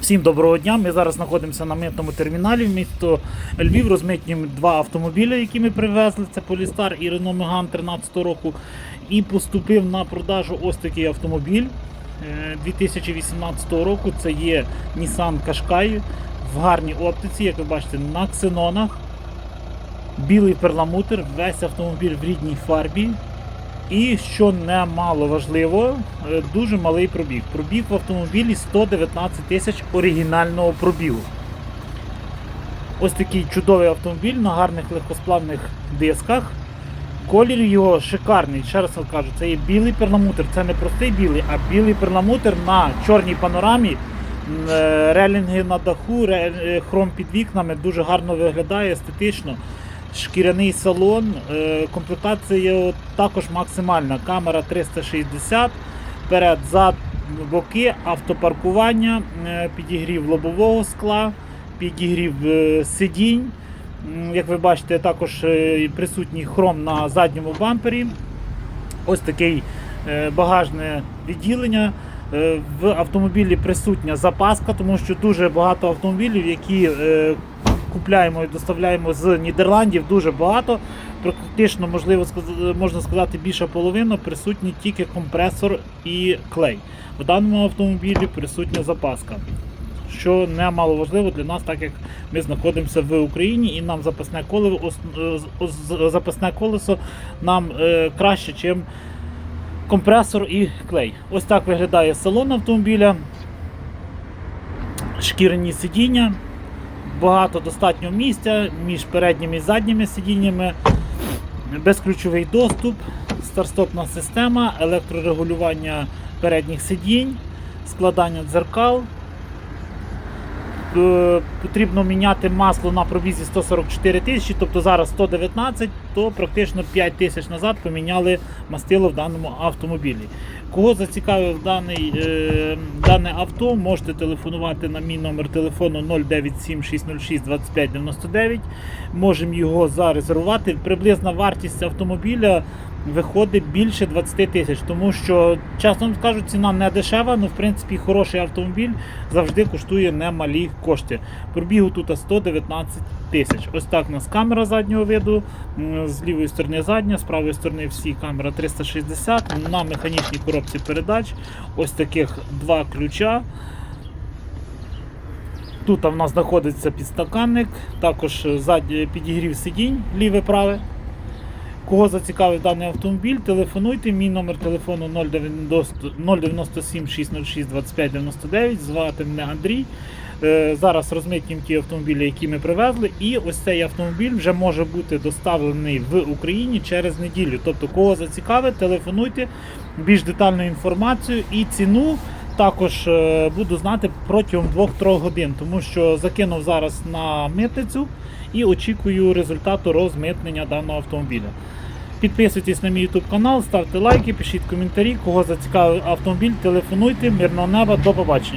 Всім доброго дня. Ми зараз знаходимося на митному терміналі в місто Львів. Розмитнюємо два автомобілі, які ми привезли. Це Polestar і Renault Megane 13 року. І поступив на продажу ось такий автомобіль е, 2018 року. Це є Nissan Qashqai в гарній оптиці, як ви бачите, на ксенонах. Білий перламутр, весь автомобіль в рідній фарбі. І що немало важливо, е, дуже малий пробіг. Пробіг в автомобілі 119 тисяч оригінального пробігу. Ось такий чудовий автомобіль на гарних легкосплавних дисках. Колір його шикарний. Ще раз вам кажу, це є білий перламутр. Це не простий білий, а білий перламутр на чорній панорамі. Е, Релінги на даху, е, хром під вікнами дуже гарно виглядає, естетично. Шкіряний салон, е, комплектація також максимальна. Камера 360, перед, зад, боки, автопаркування, е, підігрів лобового скла, підігрів е, сидінь. Як ви бачите, також присутній хром на задньому бампері. Ось такий багажне відділення. В автомобілі присутня запаска, тому що дуже багато автомобілів, які купляємо і доставляємо з Нідерландів, дуже багато. Практично, можливо, можна сказати, більша половина присутні тільки компресор і клей. В даному автомобілі присутня запаска. Що немало важливо для нас, так як ми знаходимося в Україні, і нам запасне колесо, запасне колесо нам е, краще, ніж компресор і клей. Ось так виглядає салон автомобіля. Шкіряні сидіння, багато достатньо місця між передніми і задніми сидіннями, безключовий доступ, старстопна система, електрорегулювання передніх сидінь, складання дзеркал. Е, Потрібно міняти масло на пробізі 144 тисячі, тобто зараз 119, то практично 5 тисяч назад поміняли мастило в даному автомобілі. Кого зацікавив даний, е, дане авто, можете телефонувати на мій номер телефону 097 606 2599. Можемо його зарезервувати. Приблизна вартість автомобіля виходить більше 20 тисяч, тому що, чесно скажу, ціна не дешева, але в принципі хороший автомобіль завжди коштує немалі кошти. Пробігу тут 119 тисяч. Ось так у нас камера заднього виду, з лівої сторони задня, з правої сторони всі камера 360, на механічній коробці передач. Ось таких два ключа. Тут в нас знаходиться підстаканник, також підігрів сидінь, ліве праве. Кого зацікавив даний автомобіль, телефонуйте. Мій номер телефону 097 606 25 99. Звати мене Андрій. Е, Зараз розмитнюємо ті автомобілі, які ми привезли. І ось цей автомобіль вже може бути доставлений в Україні через неділю. Тобто, кого зацікавить, телефонуйте більш детальну інформацію і ціну. Також е, буду знати протягом 2-3 годин, тому що закинув зараз на митницю і очікую результату розмитнення даного автомобіля. Підписуйтесь на мій YouTube канал, ставте лайки, пишіть коментарі. Кого зацікавив автомобіль, телефонуйте. Мирного неба, до побачення.